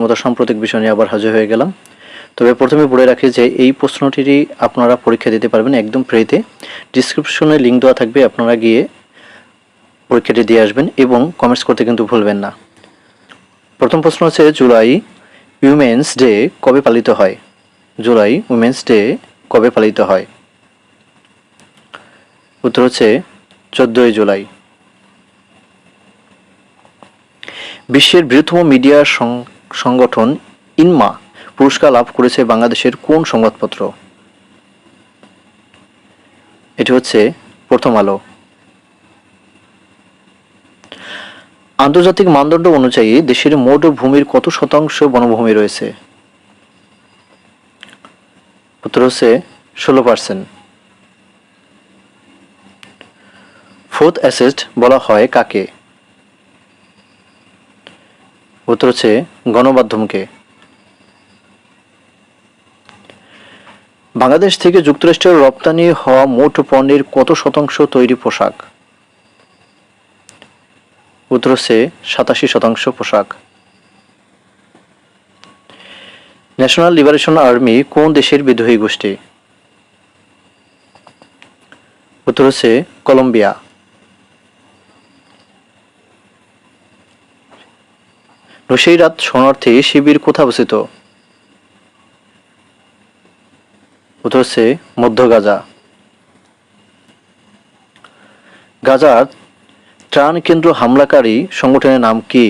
মতো সাম্প্রতিক বিষয় নিয়ে আবার হাজির হয়ে গেলাম। তবে প্রথমে বলে রাখি যে এই প্রশ্নটিরই আপনারা পরীক্ষা দিতে পারবেন একদম ফ্রিতে। ডিসক্রিপশনে লিঙ্ক দেওয়া থাকবে, আপনারা গিয়ে পরীক্ষাটি দিয়ে আসবেন এবং কমেন্টস করতে কিন্তু ভুলবেন না। প্রথম প্রশ্ন হচ্ছে, জুলাই উইমেন্স ডে কবে পালিত হয়? জুলাই উইমেন্স ডে কবে পালিত হয়? উত্তর হচ্ছে, চোদ্দই জুলাই। বিশ্বের বৃহত্তম মিডিয়া সংগঠন ইনমা পুরস্কার লাভ করেছে বাংলাদেশের কোন সংবাদপত্র? এটি হচ্ছে প্রথম আলো। আন্তর্জাতিক মানদণ্ড অনুযায়ী দেশের মোট ভূমির কত শতাংশ বনভূমি রয়েছে? উত্তর হচ্ছে ষোলো পার্সেন্ট ফোর্থ অ্যাসেস্ট বলা হয় কাকে? উত্তর হচ্ছে গণমাধ্যমকে। বাংলাদেশ থেকে যুক্তরাষ্ট্রের রপ্তানি হওয়া মোট পণ্যের কত শতাংশ তৈরি পোশাক? উত্তর হচ্ছে সাতাশি শতাংশ পোশাক। ন্যাশনাল লিবারেশন আর্মি কোন দেশের বিদ্রোহী গোষ্ঠী? উত্তর হচ্ছে কলম্বিয়া। নসিরাত শরণার্থী শিবির কোথা অবস্থিত? উত্তর হচ্ছে মধ্য গাজা। গাজার ত্রাণ কেন্দ্র হামলাকারী সংগঠনের নাম কি?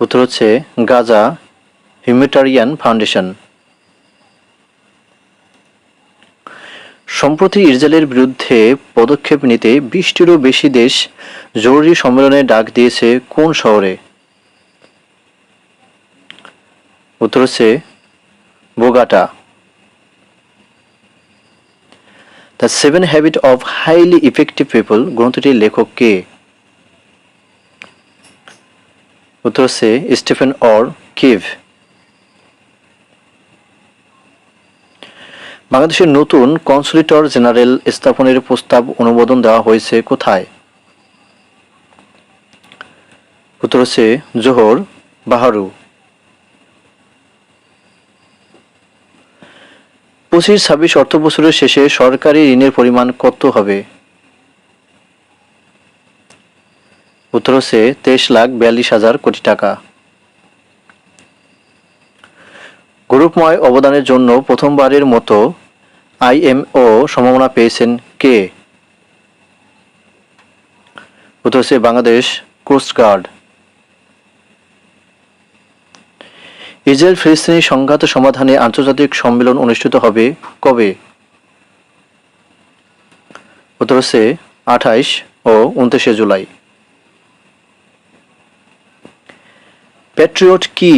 উত্তর হচ্ছে গাজা হিউম্যানিটারিয়ান ফাউন্ডেশন। সম্প্রতি ইসরায়েলের বিরুদ্ধে পদক্ষেপ নিতে বিশটিরও বেশি দেশ জরুরি সম্মেলনে ডাক দিয়েছে কোন শহরে? উত্তর হচ্ছে Bogota. The seven habit of highly effective people, গ্রন্থটির লেখক কে? উত্তর হচ্ছে স্টিফেন অর কিভ। বাংলাদেশের নতুন কনসুলেটর জেনারেল স্থাপনের প্রস্তাব অনুমোদন দেওয়া হয়েছে কোথায়? উত্তর হচ্ছে জোহর, বাহারু। পঁচিশ, ছাব্বিশ অর্থ বছরের শেষে সরকারি ঋণের পরিমাণ কত হবে? উত্তর হচ্ছে তেইশ লাখ বিয়াল্লিশ হাজার কোটি টাকা। গ্রুপময় অবদানের জন্য প্রথমবারের মতো আইএমও সম্ভাবনা পেয়েছেন কে? উত্তর হচ্ছে বাংলাদেশ কোস্টগার্ড ইসরায়েল ফিলিস্তিনি সংঘাত সমাধানে আন্তর্জাতিক সম্মেলন অনুষ্ঠিত হবে কবে? উত্তর হচ্ছে আঠাইশ ও উনত্রিশে জুলাই। প্যাট্রিয়ট কি?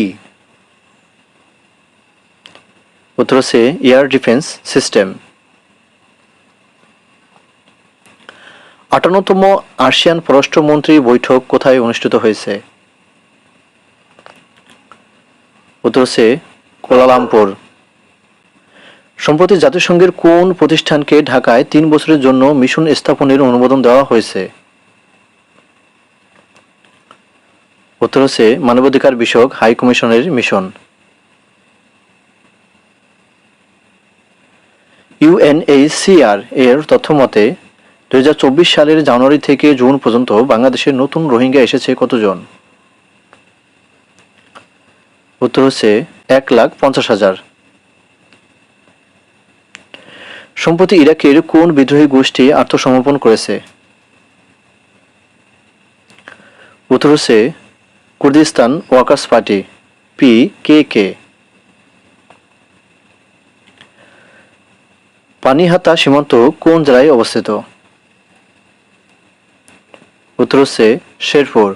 উত্তর হচ্ছে এয়ার ডিফেন্স সিস্টেম আটান্নতম আসিয়ান পররাষ্ট্রমন্ত্রী বৈঠক কোথায় অনুষ্ঠিত হয়েছে? উত্তর হচ্ছে কোলালামপুর সম্প্রতি জাতিসংঘের কোন প্রতিষ্ঠানকে ঢাকায় তিন বছরের জন্য মিশন স্থাপনের অনুমোদন দেওয়া হয়েছে? উত্তর হচ্ছে মানবাধিকার বিষয়ক হাই কমিশনের মিশন। ইউএনএইচসিআর এর তথ্য মতে দুই সালের জানুয়ারি থেকে জুন পর্যন্ত বাংলাদেশের নতুন রোহিঙ্গা এসেছে কতজন? উত্তর হচ্ছে এক লাখ পঞ্চাশ হাজার। সম্প্রতি ইরাকের কোন বিদ্রোহী গোষ্ঠী আত্মসমর্পণ করেছে? উত্তর হচ্ছে Kurdistan Workers Party, P K K. Panihata সীমান্ত কোন জেলায় অবস্থিত? উত্তর হচ্ছে শেরপুর।